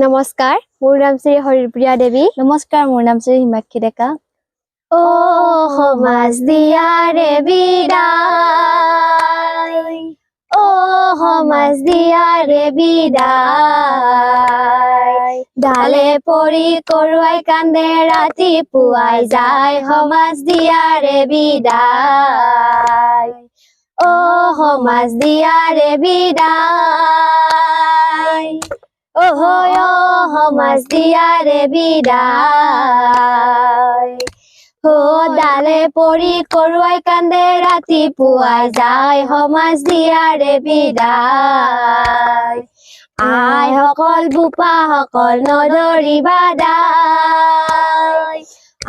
নমস্কাৰ মোৰ নাম শ্ৰী হৰিপ্ৰিয়া দেৱী। নমস্কাৰ মোৰ নাম শ্ৰী হিমাক্ষী ডেকা। অ সমাজ দিয়াৰে বিদায় অ সমাজ দিয়াৰে বিদায় ডালে পৰি কৰোৱাই কান্দে ৰাতিপুৱাই যায় সমাজ দিয়াৰে বিদায় অ সমাজ দিয়াৰে বিদায় অহ অ সমাজ দিয়াৰে বিদায় অ ডালে পৰি কৰোৱাই কান্দে ৰাতিপুৱাই যায় সমাজ দিয়াৰে বিদায়। বোপা সকল নদৰিবা দাই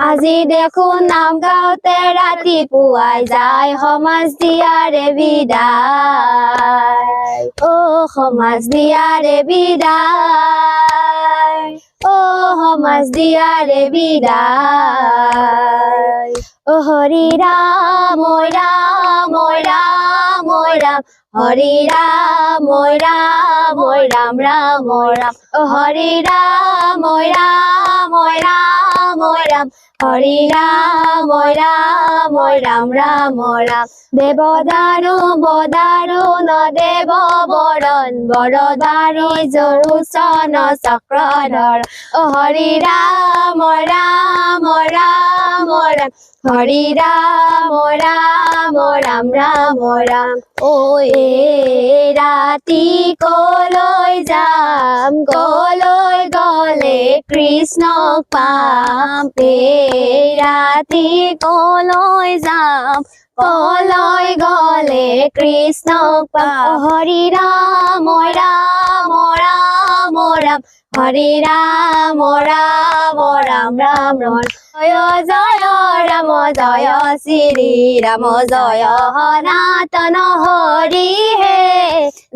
আজি দেখোন নাম গাওঁতে ৰাতিপুৱাই যায় সমাজ দিয়াৰে বিদায়। অ, সমাজ দিয়াৰে বিদায়। অ, সমাজ দিয়াৰে বিদায়। অ, হৰি ৰাম ৰাম ৰাম ৰাম। হৰি ৰাম ৰাম ৰাম ৰাম ৰাম। অ, হৰি ৰাম ৰাম। ৰাম ঐ ৰাম হৰি ৰাম ঐ ৰাম ঐ ৰাম ৰাম ৰাম দেৱদাৰু বদাৰুণ দেৱ বৰণ বৰদাৰী জৰুচন চক্ৰধৰ অ হৰি ৰাম ৰাম ৰাম ৰাম হৰি ৰাম ৰাম ৰাম ৰাম ৰাম ঐ ৰাতি কলৈ যাম কলৈ গলে কৃষ্ণক পাম। ৰাতি কলৈ যাম কলৈ গলে কৃষ্ণক পাম হৰি ৰাম ৰাম ৰাম ৰাম হৰি ৰাম ৰাম ৰাম ৰাম ৰাম জয় জয় ৰাম জয় শ্ৰী ৰাম জয় সনাতন হৰি হে।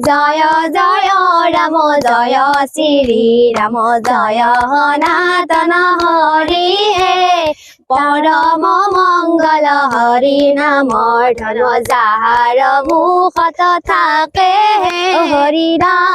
জয় জয় ৰাম জয় শ্ৰী ৰাম জয় সনাতন হৰি হে। পৰম মংগল হৰি নামৰ ধন যাহাৰ মুখত থাকে হে। হৰি ৰাম ৰাম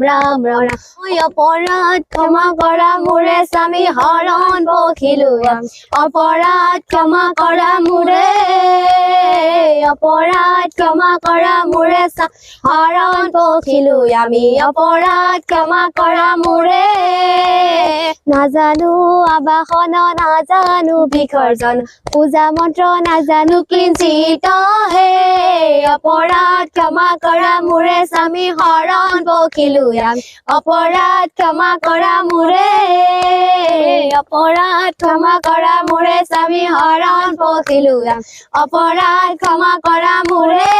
ৰাম ৰাম ৰাম অপৰাধ ক্ষমা কৰা মোৰে স্বামী হৰণ বখিলো অপৰাধ ক্ষমা কৰা মোৰে অপৰাধ ক্ষমা কৰা মোৰে হৰণ বখিলো আমি অপৰাধ ক্ষমা কৰা মোৰে নাজানো আবাসন নাজানো বিসৰ্জন পূজা মন্ত্ৰ নাজানো কিঞ্চিত হে। অপৰাধ ক্ষমা কৰা মোৰে স্বামী হৰণ বখিলো আমি অপৰাধ ক্ষমা কৰা মোৰে, অপৰাধ ক্ষমা কৰা মোৰে স্বামী হৰণ বখিলো আমি অপৰাধ ক্ষমা কৰা মোৰে।